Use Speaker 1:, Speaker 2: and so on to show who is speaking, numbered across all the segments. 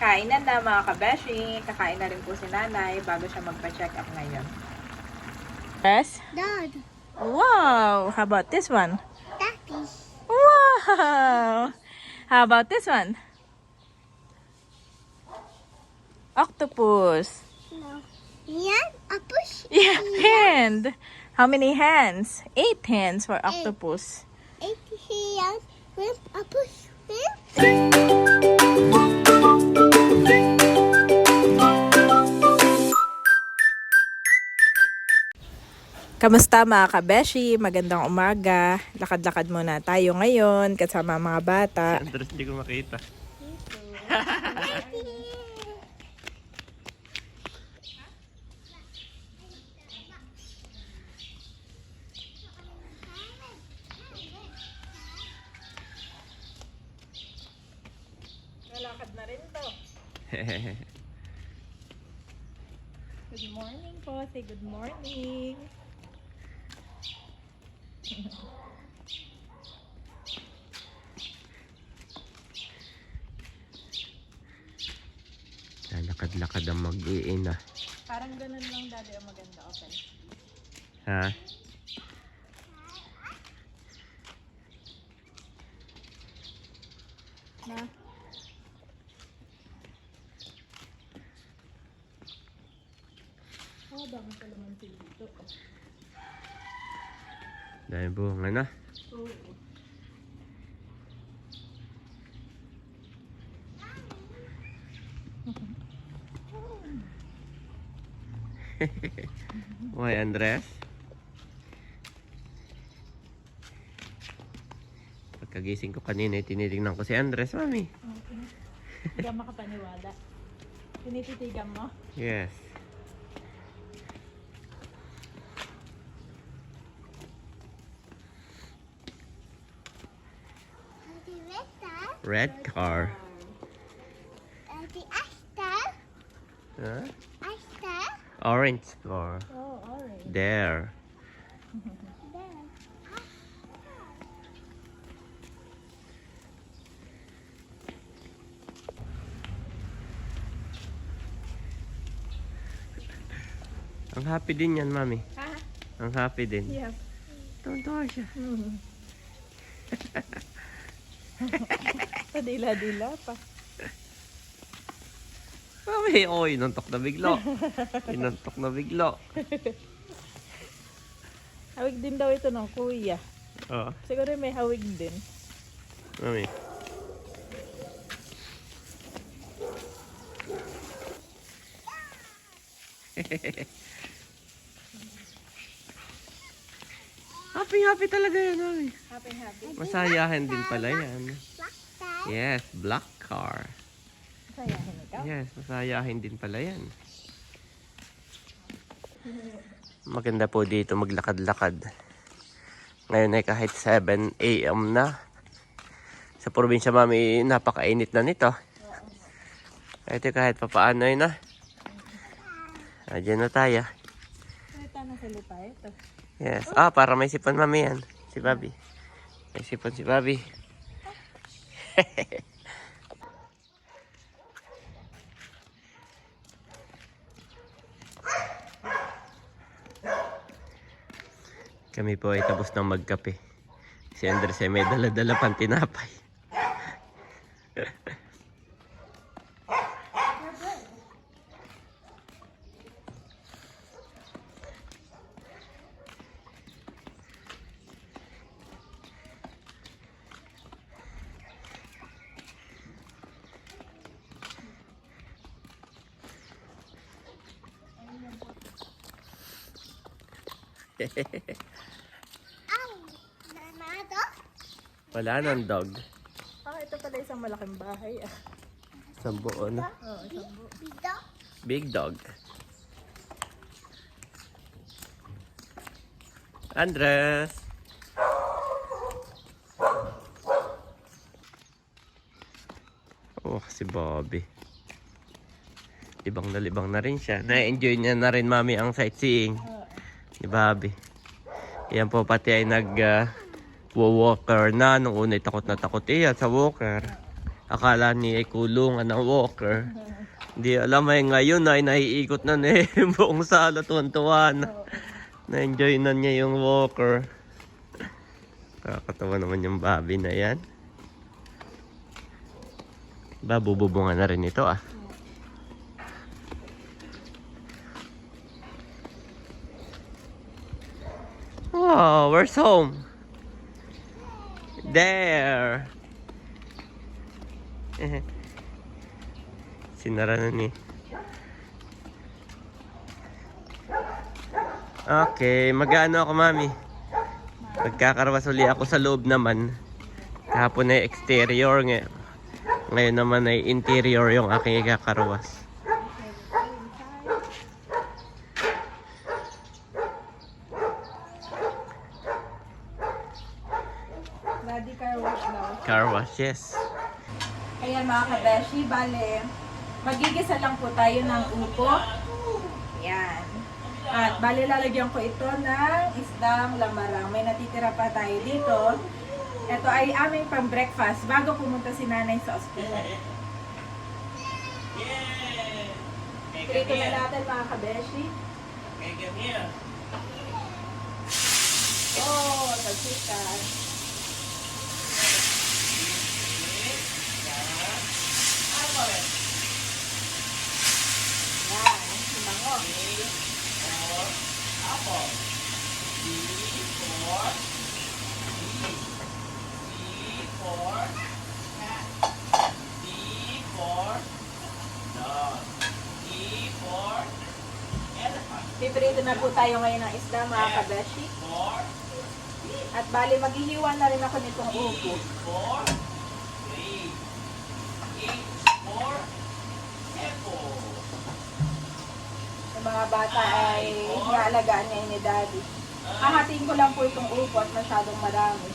Speaker 1: Kainan na mga kabeshi. Kakain na rin po si nanay bago siya magpa-check up ngayon. Yes?
Speaker 2: Dad,
Speaker 1: Wow! How about this one?
Speaker 2: Daddy.
Speaker 1: Wow! How about this one? Octopus.
Speaker 2: No. Yan, push.
Speaker 1: Yeah, hand. How many hands? Eight hands for octopus.
Speaker 2: Eight hands with. With
Speaker 1: Kamusta mga kabeshi? Magandang umaga. Lakad-lakad muna tayo ngayon kasama mga bata.
Speaker 3: Andres, hindi ko makita.
Speaker 1: Lalakad na rin to. Good morning po. Say good morning.
Speaker 3: Lalakad-lakad ang mag-iina.
Speaker 1: Parang ganun lang dati ang maganda. Okay.
Speaker 3: Ha?
Speaker 1: Na? Oh, dami pa naman dito.
Speaker 3: Dahil bunga na.
Speaker 1: Oo.
Speaker 3: Why, Andres? Pagkagising ko kanina, eh, tinitingnan ko si Andres, mami.
Speaker 1: Okay. Hindi ka makapaniwala. Tinititigan mo?
Speaker 3: Yes. Red car. Huh? Orange car.
Speaker 1: Oh, alright.
Speaker 3: There.
Speaker 2: There.
Speaker 3: Ang happy din yan, mami.
Speaker 1: Ha?
Speaker 3: Ang happy din.
Speaker 1: Yeah.
Speaker 3: Tonto siya.
Speaker 1: Hmm. Padila-dila pa.
Speaker 3: Mami, oh, inuntok na biglo. inuntok na biglo.
Speaker 1: Hawig din daw ito ng kuya.
Speaker 3: Oh,
Speaker 1: Siguro may hawig din.
Speaker 3: mami. happy, happy talaga yan, mami.
Speaker 1: Happy, happy.
Speaker 3: Masayahan din pala yan. Yes, black car.
Speaker 1: Sayahin ikaw.
Speaker 3: Yes, masayahin din pala yan. Maganda po dito maglakad-lakad. Ngayon ay kahit 7 a.m. na. Sa probinsya mami, napakainit na nito. Ito kahit papaano ay na. Ayan na tayo.
Speaker 1: Salita na salita ito.
Speaker 3: Yes. Ah, para may sipon mami yan. Si Bobby. May sipon si Bobby. Kami po ay tapos ng magkape. Si Andres ay may dala-dala pang tinapay. Wala nang dog.
Speaker 1: Ah, ito pala isang malaking bahay. Ah.
Speaker 3: Sa buo na.
Speaker 1: Oo, isang buo.
Speaker 2: Bida.
Speaker 3: Big dog. Andres! Oh, si Bobby. Libang na libang na rin siya. Na-enjoy niya na rin mami ang sightseeing ni Bobby. Yan po pati ay nag uh, walker na. Nung una ay takot na takot iyan sa walker. Akala niya ay kulungan ng walker. Hindi alam ay ngayon ay naiikot na eh. Buong sala tuwan-tuwa na. Na-enjoy na niya yung walker. Kakatawa naman yung babi na yan. Ba, bububungan na rin ito ah. Oh, where's home? There. Sinara na ni. Okay, mag-ano ako, mami? Magkakarwas uli ako sa loob naman. Kahapon ay exterior nga. Ngayon naman ay interior yung aking ikakarwas.
Speaker 4: Daddy car wash daw.
Speaker 3: Car wash, yes.
Speaker 4: Ayan mga kabeshi, bale, magigisa lang po tayo ng upo. Yan. At bale lalagyan ko ito ng isdang lamarang. May natitira pa tayo dito. Ito ay aming pang breakfast bago pumunta si nanay sa ospital. Prito na natin mga kabeshi. Oh, tagsikat. Yan, simango. Piprito na po tayo ngayon ng isda mga kabeshi. At bali, maghihiwa na rin ako nitong upo. Yung mga bata ay inaalagaan niya ni daddy. Hahatiin ko lang po itong upo at masyadong marami.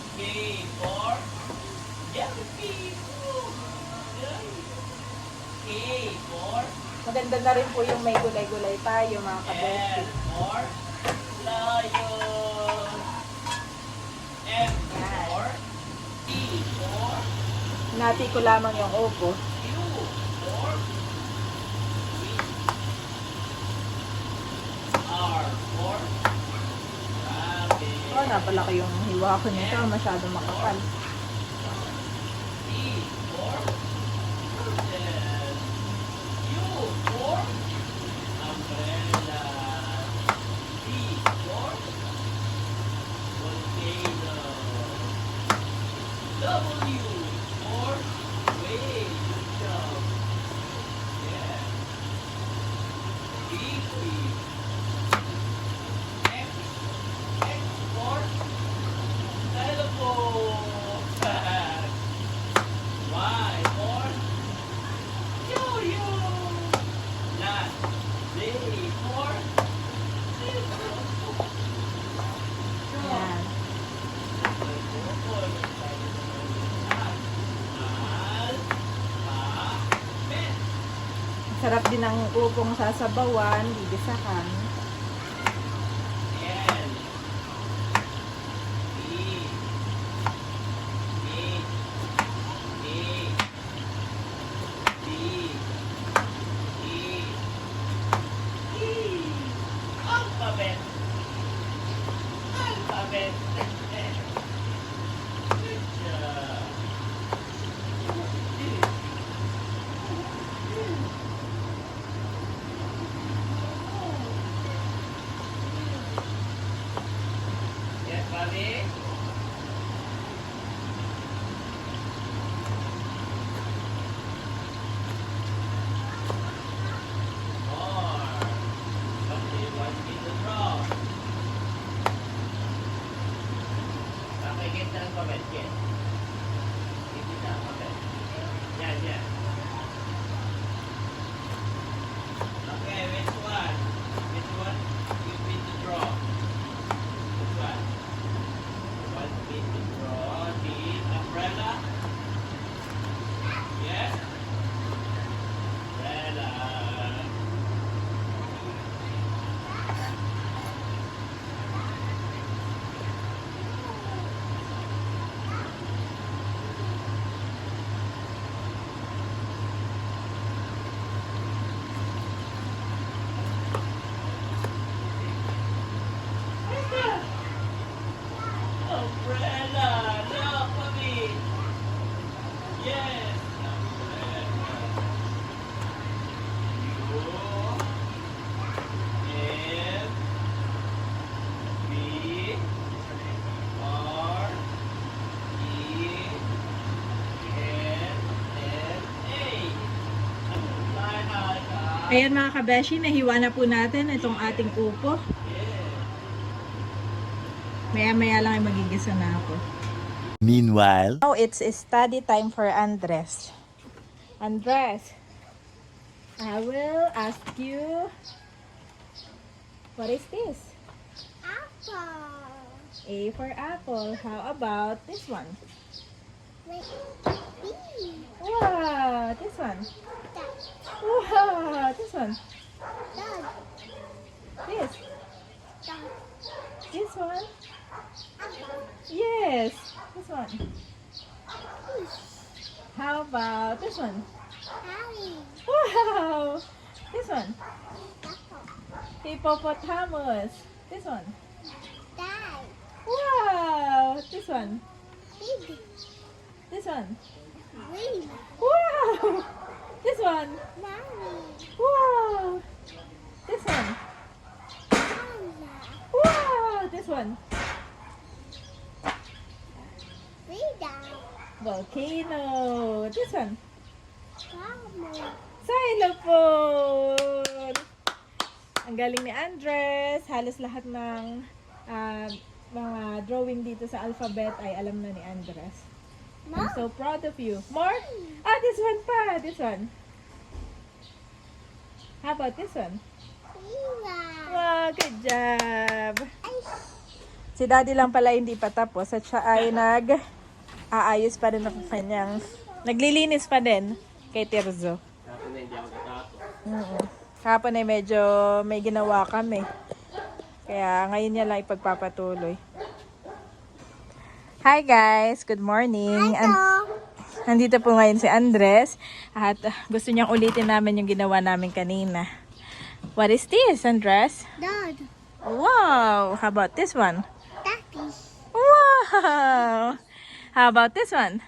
Speaker 4: Maganda na rin po yung may gulay-gulay tayo mga kabeshi. Yan. Nati ko lamang yung upo. Oh, napalaki yung hiwa ko nito. Masyadong makapal. Sarap din ang upong sasabawan, gigisahan.
Speaker 1: Ayan mga kabeshi, nahiwa na po natin itong ating upo. Maya-maya lang ay magigisa na ako.
Speaker 5: Meanwhile,
Speaker 1: Now it's study time for Andres. Andres, I will ask you, what is this?
Speaker 2: Apple.
Speaker 1: A for apple. How about this one? Wow, this one. Wow, this one. This. This one. Yes, this one. How about this one? Wow, this one. Hippopotamus. This one. Wow, this one. This one.
Speaker 2: Green.
Speaker 1: Wow, this one.
Speaker 2: Mommy.
Speaker 1: Wow, this one.
Speaker 2: Mama.
Speaker 1: Wow, this one. Volcano. This one.
Speaker 2: Mama.
Speaker 1: Xylophone. Ang galing ni Andres. Halos lahat ng ah, mga drawing dito sa alphabet ay alam na ni Andres. I'm so proud of you. More? Ah, this one pa. This one. How about this one? Wow, good job. Si daddy lang pala hindi pa tapos at siya ay nag aayos pa rin ng kanyang naglilinis pa din kay Tirzo. Mm. Kahapon ay medyo may ginawa kami. Kaya ngayon niya lang ipagpapatuloy. Hi guys! Good morning!
Speaker 2: Hello.
Speaker 1: Nandito po ngayon si Andres at ah, gusto niyang ulitin namin yung ginawa namin kanina. What is this, Andres?
Speaker 2: Dad.
Speaker 1: Wow! How about this one?
Speaker 2: Daddy.
Speaker 1: Wow! How about this one?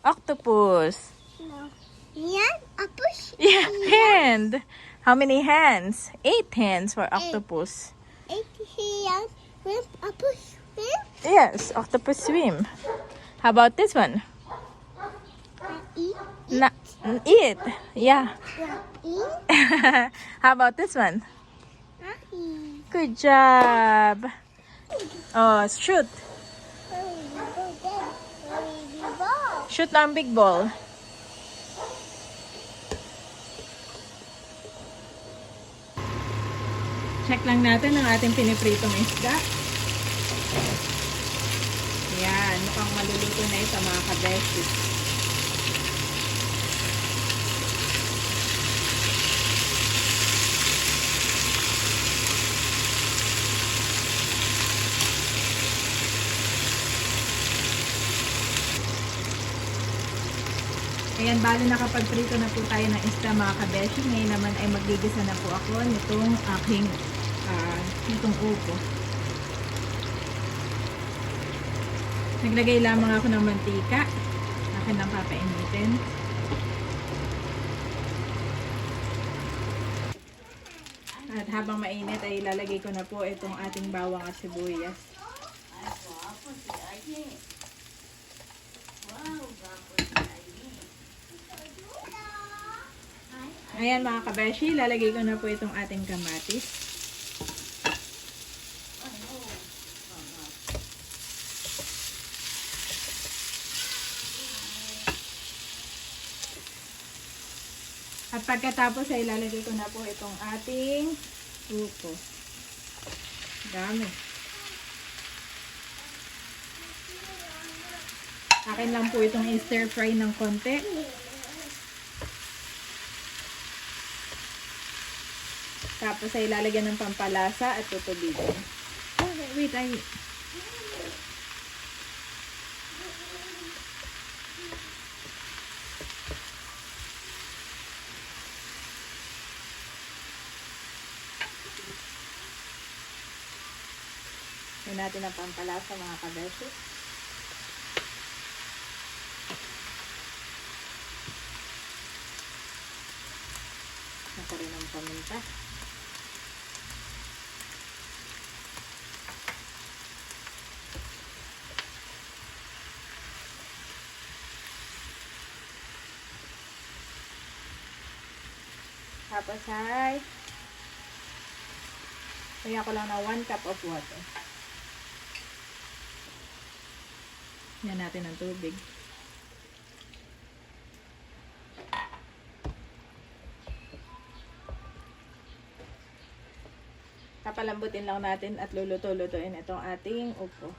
Speaker 1: Octopus.
Speaker 2: No. Yan. Push.
Speaker 1: Yeah, hand. How many hands? Eight hands for octopus.
Speaker 2: Eight hands. Push.
Speaker 1: Yes, octopus swim. How about this one?
Speaker 2: E.
Speaker 1: Na eat. Yeah.
Speaker 2: E.
Speaker 1: How about this one?
Speaker 2: Ahi.
Speaker 1: Good job. Oh, shoot. Shoot ang big ball. Check lang natin ang ating pinipritong isda. Yan, mukhang maluluto na ito mga kabeshi. Ayan, bali nakapagprito na po tayo ng isda mga kabeshi. Ngayon naman ay magigisa na po ako nitong aking ah, nitong upo. Naglagay lamang ako ng mantika. Akin lang papainitin. At habang mainit ay ilalagay ko na po itong ating bawang at sibuyas. Ayan mga kabeshi, lalagay ko na po itong ating kamatis. Pagkatapos ay ilalagay ko na po itong ating upo. Dami. Akin lang po itong i-stir fry ng konti. Tapos ay ilalagyan ng pampalasa at tutubigan. Oh, wait, ay... natin ang pampalasa mga kabeshi. Ako rin ang paminta. Tapos ay kaya ko lang na 1 cup of water. Yan natin ang tubig. Papalambutin lang natin at luluto-lutuin itong ating upo.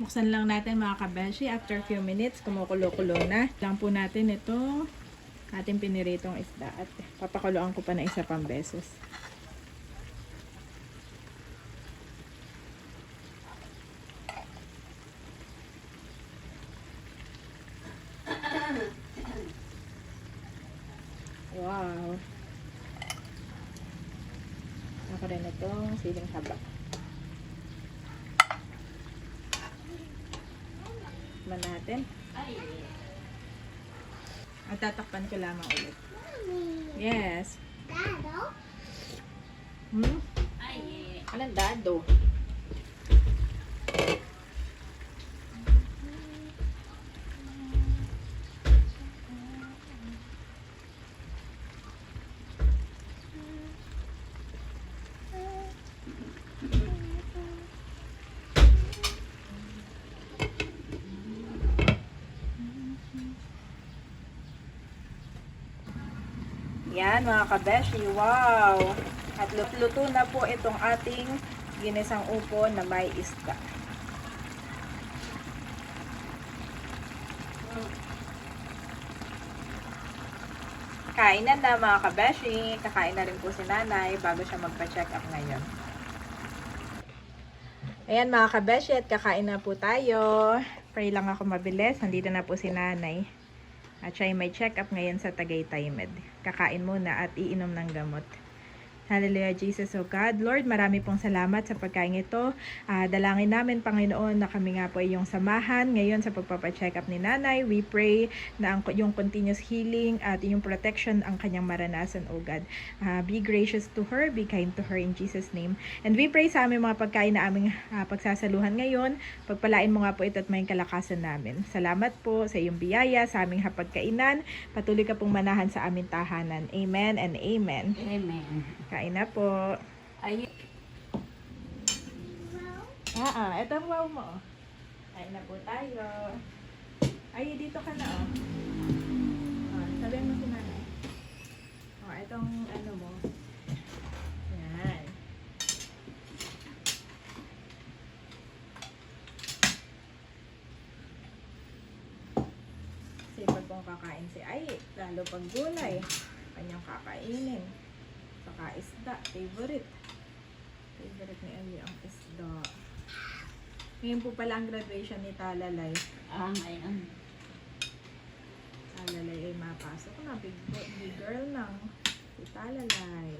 Speaker 1: Buksan lang natin mga kabeshi. After few minutes, kumukulo-kulo na. Lang po natin ito ating piniritong isda. At papakuloan ko pa na isa pang beses. Wow. Ako rin itong siling haba. Tikman natin. At tatakpan ko lamang ulit. Yes.
Speaker 2: Dado?
Speaker 1: Hmm? Anong dado? Yan mga kabeshi, wow! At luto na po itong ating ginisang upo na may isda. Kainan na mga kabeshi. Kakain na rin po si nanay bago siya magpa-check up ngayon. Ayan mga kabeshi at kakain na po tayo. Pray lang ako mabilis. Nandito na po si nanay. At siya ay may check-up ngayon sa Tagaytay Med. Kakain muna at iinom ng gamot. Hallelujah, Jesus, O God. Lord, marami pong salamat sa pagkain ito. Ah, dalangin namin, Panginoon, na kami nga po ay yung samahan ngayon sa pagpapacheck up ni Nanay. We pray na ang, yung continuous healing at yung protection ang kanyang maranasan, O God. Ah, be gracious to her, be kind to her in Jesus' name. And we pray sa aming mga pagkain na aming ah, pagsasaluhan ngayon. Pagpalain mo nga po ito at may kalakasan namin. Salamat po sa iyong biyaya, sa aming hapagkainan. Patuloy ka pong manahan sa aming tahanan. Amen and amen.
Speaker 6: Amen.
Speaker 1: Kain na po.
Speaker 6: Ay,
Speaker 1: Ah, ah. Ito ang wow mo. Kain na po tayo. Ay, dito ka na, oh. Ah, sabihan mo si nanay. Oh, itong ano mo. Yan. Kasi pag kung kakain si Ay, lalo pag gulay, kanyang kakainin. Saka isda, favorite. Favorite ni Ali ang isda. Ngayon po pala ang graduation ni Talalay.
Speaker 6: ah, ngayon.
Speaker 1: Talalay ay mapasok na. Big, big girl ng si Talalay.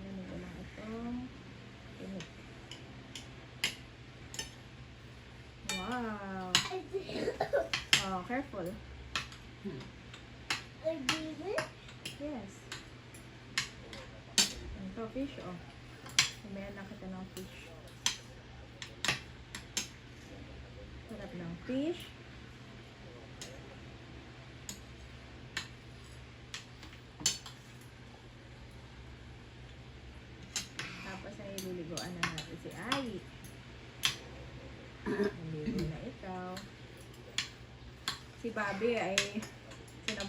Speaker 1: Ayan, ko lang itong tinik. Wow! Oh, careful. Yes. Ito, fish, oh. Mamaya na kita ng fish. Sarap ng fish. Tapos ay liliguan na natin si Ai. Naligo na ikaw. Si Bobby ay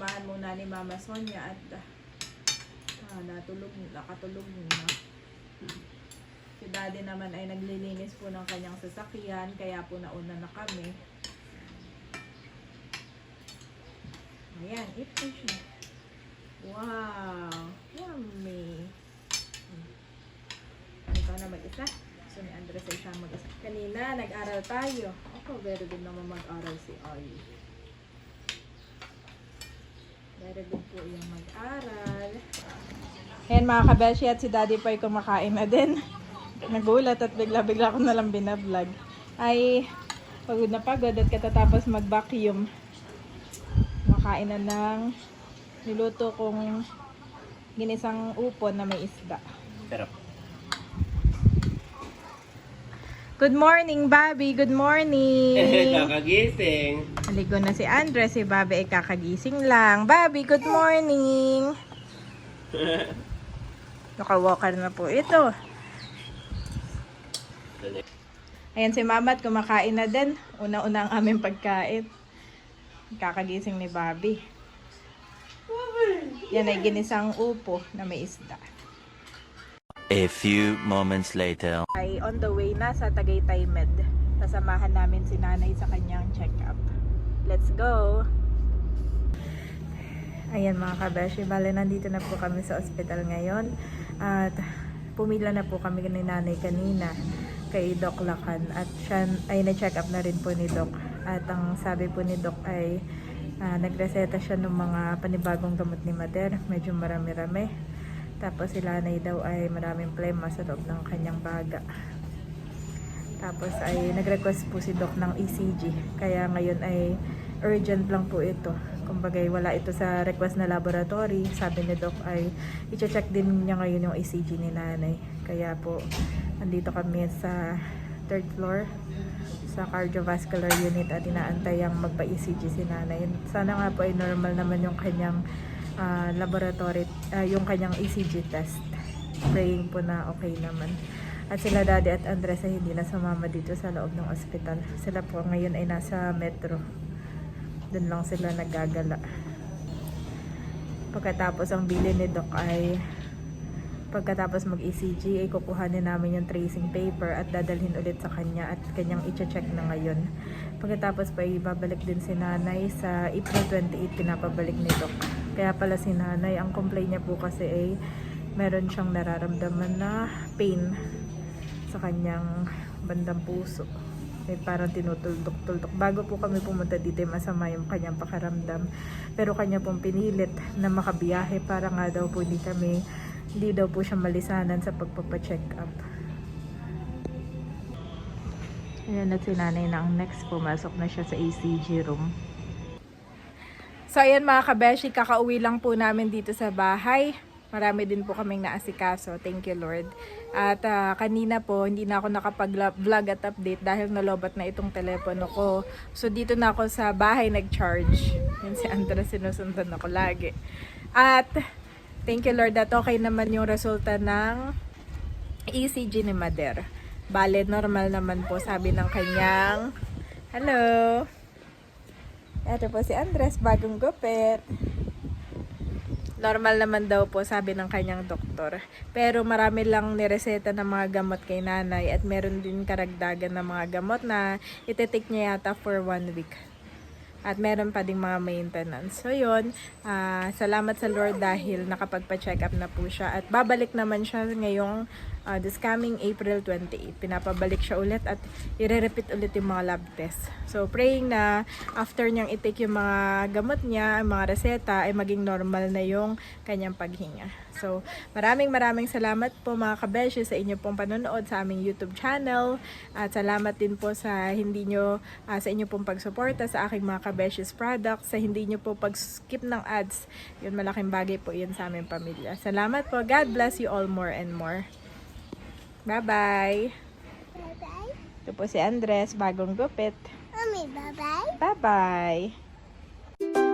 Speaker 1: sinamahan muna ni Mama Sonia at ah, natulog, nakatulog na. Si Daddy naman ay naglilinis po ng kanyang sasakyan, kaya po nauna na kami. Ayan, fish na. Wow! Yummy! Ikaw na mag-isa. So ni Andres ay siya mag-isa. Kanina, nag-aral tayo. Ako, very good naman mag-aral si Ay. Very good po yung mag-aral. Ayan mga kabeshi at si Daddy pa ay kumakain na din. Nagulat at bigla-bigla ko nalang binablog. Ay, pagod na pagod at katatapos mag-vacuum. Makain na ng niluto kong ginisang upon na may isda.
Speaker 3: Pero,
Speaker 1: Good morning, Bobby. Good morning.
Speaker 3: Kakagising.
Speaker 1: Aligo na si Andres. Si Bobby ay kakagising lang. Bobby, good morning. Nakawalker na po ito. Ayan si Mama at kumakain na din. Una-una ang aming pagkain. Kakagising ni Bobby. Yan ay ginisang upo na may isda.
Speaker 5: A few moments later.
Speaker 1: Ay on the way na sa Tagaytay Med. Sasamahan namin si nanay sa kanyang check-up. Let's go! Ayan mga kabeshi, bale nandito na po kami sa ospital ngayon. At pumila na po kami ni nanay kanina kay Doc Lacan. At siya ay na-check up na rin po ni Doc. At ang sabi po ni Doc ay ah, nagreseta siya ng mga panibagong gamot ni Mater. Medyo marami-rami. Tapos si Lanay daw ay maraming plema sa loob ng kanyang baga. Tapos ay nag-request po si Doc ng ECG. Kaya ngayon ay urgent lang po ito. Kumbaga wala ito sa request na laboratory. Sabi ni Doc ay i-check din niya ngayon yung ECG ni nanay. Kaya po andito kami sa third floor sa cardiovascular unit at inaantay ang magpa-ECG si nanay. Sana nga po ay normal naman yung kanyang ah, laboratory, ah, yung kanyang ECG test. Praying po na okay naman. At sila Daddy at Andres ay hindi na sumama dito sa loob ng ospital. Sila po ngayon ay nasa metro. Doon lang sila naggagala. Pagkatapos ang bili ni Doc ay pagkatapos mag-ECG ay kukuhanin namin yung tracing paper at dadalhin ulit sa kanya at kanyang i-check na ngayon. Pagkatapos pa ibabalik din si nanay sa April 28 pinapabalik ni Doc. Kaya pala si nanay, ang complaint niya po kasi ay meron siyang nararamdaman na pain sa kanyang bandang puso. May parang tinutuldok-tuldok. Bago po kami pumunta dito, masama yung kanyang pakaramdam. Pero kanya pong pinilit na makabiyahe para nga daw po hindi kami, hindi daw po siya malisanan sa pagpapacheck up. Ayan at si nanay na ang next pumasok na siya sa ECG room. So ayan mga kabeshi, kakauwi lang po namin dito sa bahay. Marami din po kaming naasikaso. Thank you Lord. At ah, kanina po, hindi na ako nakapag-vlog at update dahil nalobat na itong telepono ko. So dito na ako sa bahay nag-charge. Yun si Andres, sinusundan ako lagi. At thank you Lord at okay naman yung resulta ng ECG ni Mader. Bale, normal naman po sabi ng kanyang Hello! Ito po si Andres, bagong gupit. Normal naman daw po sabi ng kanyang doktor. Pero marami lang nireseta ng mga gamot kay nanay at meron din karagdagan ng mga gamot na ititik niya yata for one week. At meron pa ding mga maintenance. So yun, ah, salamat sa Lord dahil nakapagpa-check up na po siya. At babalik naman siya ngayong ah, this coming April 28. Pinapabalik siya ulit at i-repeat ulit yung mga lab test. So praying na after niyang i-take yung mga gamot niya, yung mga reseta, ay maging normal na yung kanyang paghinga. So maraming maraming salamat po mga kabeshi sa inyo pong panonood sa aming YouTube channel. At salamat din po sa hindi nyo, ah, sa inyo pong pagsuporta sa aking mga kabeshis products, sa hindi nyo po pag-skip ng ads. Yun, malaking bagay po yun sa aming pamilya. Salamat po. God bless you all more and more. Bye-bye.
Speaker 2: Bye-bye.
Speaker 1: Ito po si Andres, bagong gupit.
Speaker 2: Mami, bye-bye.
Speaker 1: Bye-bye.